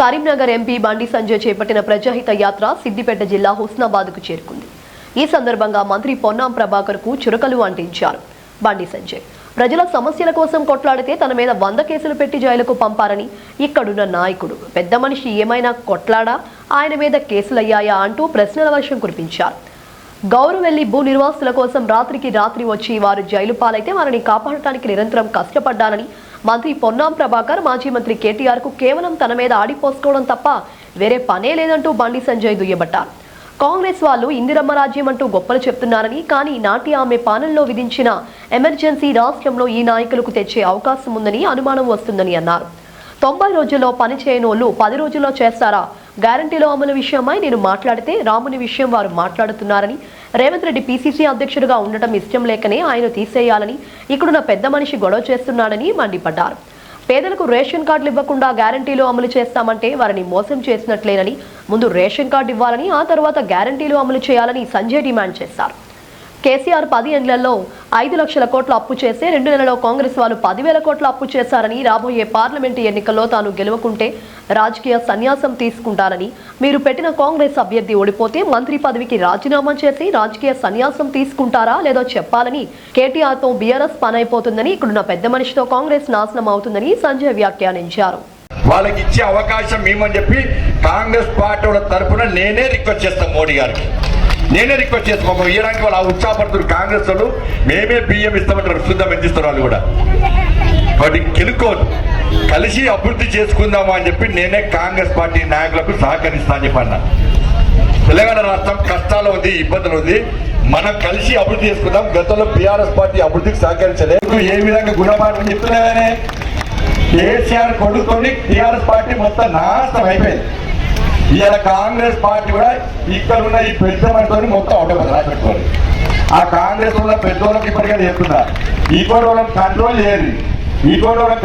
Karimnagar MP Bandi Sanjay చేపట్టిన ప్రజాహిత యాత్ర సిద్దిపేట జిల్లా హుస్నాబాద్కు చేరుకుంది. ఈ సందర్భంగా మంత్రి పొన్నాం ప్రభాకర్కు చురకలు అంటించారు బండి సంజయ్. ప్రజల సమస్యల కోసం కొట్లాడితే తన మీద వంద కేసులు పెట్టి జైలుకు పంపారని ఇక్కడున్న నాయకుడు. పెద్ద మనిషి ఏమైనా కొట్లాడా? ఆయన మీద కేసులయ్యాయా అంటూ ప్రశ్నల వర్షం కురిపించారు. గౌరవెల్లి భూ నిర్వాసుల కోసం రాత్రికి రాత్రి వచ్చి వారు జైలు పాలైతే వారిని కాపాడటానికి నిరంతరం కష్టపడ్డానని మంత్రి పొన్నాం ప్రభాకర్ మాజీ మంత్రి కేటీఆర్కు కేవలం తన మీద ఆడిపోసుకోవడం తప్ప వేరే పనే లేదంటూ బండి సంజయ్ దుయ్యబట్టారు. కాంగ్రెస్ వాళ్ళు ఇందిరమ్మ రాజ్యం అంటూ గొప్పలు చెప్తున్నారని కానీ నాటి ఆమె పాలనలో విధించిన ఎమర్జెన్సీ రాష్ట్రంలో ఈ నాయకులకు తెచ్చే అవకాశం ఉందని అనుమానం వస్తుందని అన్నారు. తొంభై రోజుల్లో పని చేయనోళ్ళు పది రోజుల్లో చేస్తారా? గ్యారంటీలో అమలు విషయమై నేను మాట్లాడితే రాముని విషయం వారు మాట్లాడుతున్నారని రేవంత్ రెడ్డి పీసీసీ అధ్యక్షుడిగా ఉండటం ఇష్టం లేకనే ఆయన తీసేయాలని ఇక్కడున్న పెద్ద మనిషి గొడవ చేస్తున్నాడని మండిపడ్డారు. పేదలకు రేషన్ కార్డులు ఇవ్వకుండా గ్యారంటీలు అమలు చేస్తామంటే వారిని మోసం చేసినట్లేనని ముందు రేషన్ కార్డు ఇవ్వాలని ఆ తర్వాత గ్యారంటీలు అమలు చేయాలని సంజయ్ డిమాండ్ చేశారు. కేసీఆర్ పది ఏళ్ళలో ఐదు లక్షల కోట్ల అప్పు చేసి రెండు నెలలో కాంగ్రెస్ వాళ్ళు పదివేల కోట్ల అప్పు చేశారని రాబోయే పార్లమెంటు ఎన్నికల్లో తాను గెలవకుంటే రాజకీయ సన్యాసం తీసుకుంటారని మీరు పెట్టిన కాంగ్రెస్ అభ్యర్థి ఓడిపోతే మంత్రి పదవికి రాజీనామా చేసి రాజకీయ సన్యాసం తీసుకుంటారా లేదో చెప్పాలని కేటీఆర్తో బీఆర్ఎస్ పనైపోతుందని ఇక్కడున్న పెద్ద మనిషితో కాంగ్రెస్ నాశనం అవుతుందని సంజయ్ వ్యాఖ్యానించారు. వాళ్ళకి ఇచ్చే అవకాశం ఇవ్వమని చెప్పి కాంగ్రెస్ పార్టీ తరఫున నేనే రిక్వెస్ట్ చేస్తాను మోడీ గారికి. నేనే రిక్వెస్ట్ చేస్తాను ఇవ్వడానికి ఇయ్యడానికి వాళ్ళు ఉత్సాహపడుతున్నారు కాంగ్రెస్ వాళ్ళు మేమే బియ్యం ఇస్తామంటారు. శుద్ధం ఎందిస్తారు వాళ్ళు కూడా. వాటి గెలుకోదు కలిసి అభివృద్ధి చేసుకుందామా అని చెప్పి నేనే కాంగ్రెస్ పార్టీ నాయకులకు సహకరిస్తా అని చెప్పన్నా. తెలంగాణ రాష్ట్రం కష్టాలు ఉంది ఇబ్బందులు ఉంది. మనం కలిసి అభివృద్ధి చేసుకుందాం. గతంలో బీఆర్ఎస్ పార్టీ అభివృద్ధికి సహకరించలేదు ఏ విధంగా గుణపాఠం చెప్తున్నాయని కేసీఆర్ కొడుకొని టీఆర్ఎస్ పార్టీ మొత్తం నాశనం అయిపోయింది. ఇవాళ కాంగ్రెస్ పార్టీ కూడా ఇక్కడ ఉన్న ఈ పెద్ద మనతో మొత్తం ఉండదు రాపెట్టుకోవాలి ఆ కాంగ్రెస్ వల్ల పెద్దోళ్ళకి ఇప్పటికే చెప్తున్నారు ఈ కూడా కంట్రోల్ చేయాలి ఈ కూడా